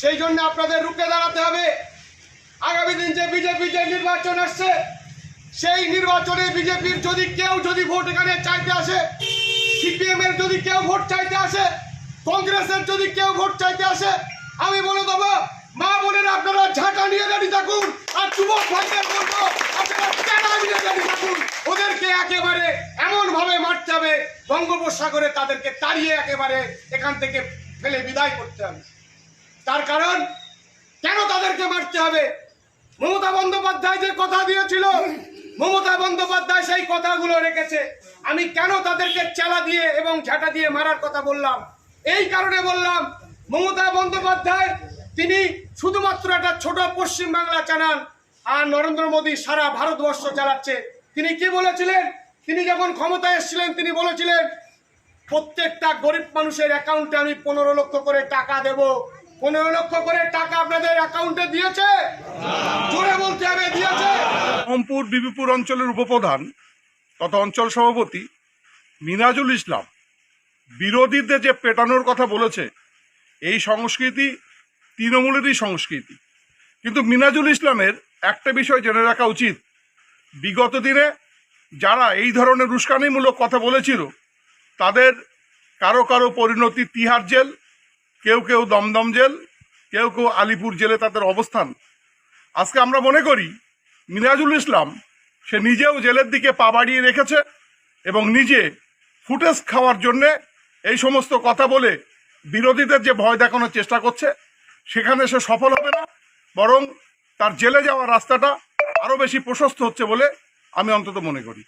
সেই জন্য আপনাদের রুখে দাঁড়াতে হবে। আগামী দিন যে বিজেপি যে নির্বাচন আসছে, সেই নির্বাচনে বিজেপির যদি কেউ যদি ভোট এখানে চাইতে আসে, সিপিএম এর যদি কেউ ভোট চাইতে আসে, কংগ্রেসের যদি কেউ ভোট চাইতে আসে, আমি বলে দেবো, মা বোনেরা আপনারা ঝাঁটা নিয়ে রেডি থাকুন আর যুবক ভাইদের বলব ওদেরকে একেবারে এমন ভাবে মারতে হবে, বঙ্গোপসাগরে তাদেরকে তাড়িয়ে একেবারে এখান থেকে ফেলে বিদায় করতে হবে। তার কারণ, কেন তাদেরকে মারতে হবে? মমতা বন্দ্যোপাধ্যায় যে কথা দিয়েছিল, মমতা বন্দ্যোপাধ্যায় সেই কথাগুলো রেখেছে। আমি কেন তাদেরকে চালা দিয়ে এবং ঝাঁটা দিয়ে মারার কথা বললাম? এই কারণে বললাম, মমতা বন্দ্যোপাধ্যায়, তিনি শুধুমাত্র একটা ছোট পশ্চিম বাংলা চালান আর নরেন্দ্র মোদী সারা ভারতবর্ষ চালাচ্ছে। তিনি কি বলেছিলেন? তিনি যখন ক্ষমতায় এসেছিলেন, তিনি বলেছিলেন, প্রত্যেকটা গরিব মানুষের অ্যাকাউন্টে আমি পনেরো লক্ষ করে টাকা দেব। পনেরো লক্ষ করে টাকা আপনাদের অ্যাকাউন্টে দিয়েছে। জোরে বলতে হবে, দিয়েছে। রহমপুর বিবিপুর অঞ্চলের উপপ্রধান তথা অঞ্চল সভাপতি মিনাজুল ইসলাম বিরোধীদের যে পেটানোর কথা বলেছে, এই সংস্কৃতি তৃণমূলেরই সংস্কৃতি। কিন্তু মিনাজুল ইসলামের একটা বিষয় জেনে রাখা উচিত। বিগত দিনে যারা এই ধরনের উস্কানিমূলক কথা বলেছিল, তাদের কারও কারও পরিণতি তিহার জেল কেউ কেউ দমদম জেল, কেউ কেউ আলিপুর জেলে তাদের অবস্থান। আজকে আমরা মনে করি মিনাজুল ইসলাম, সে নিজেও জেলের দিকে পা বাড়িয়ে রেখেছে এবং নিজে ফুটেজ খাওয়ার জন্যে এই সমস্ত কথা বলে বিরোধীদের যে ভয় দেখানোর চেষ্টা করছে, সেখানে সে সফল হবে না, বরং তার জেলে যাওয়ার রাস্তাটা আরও বেশি প্রশস্ত হচ্ছে বলে আমি অন্তত মনে করি।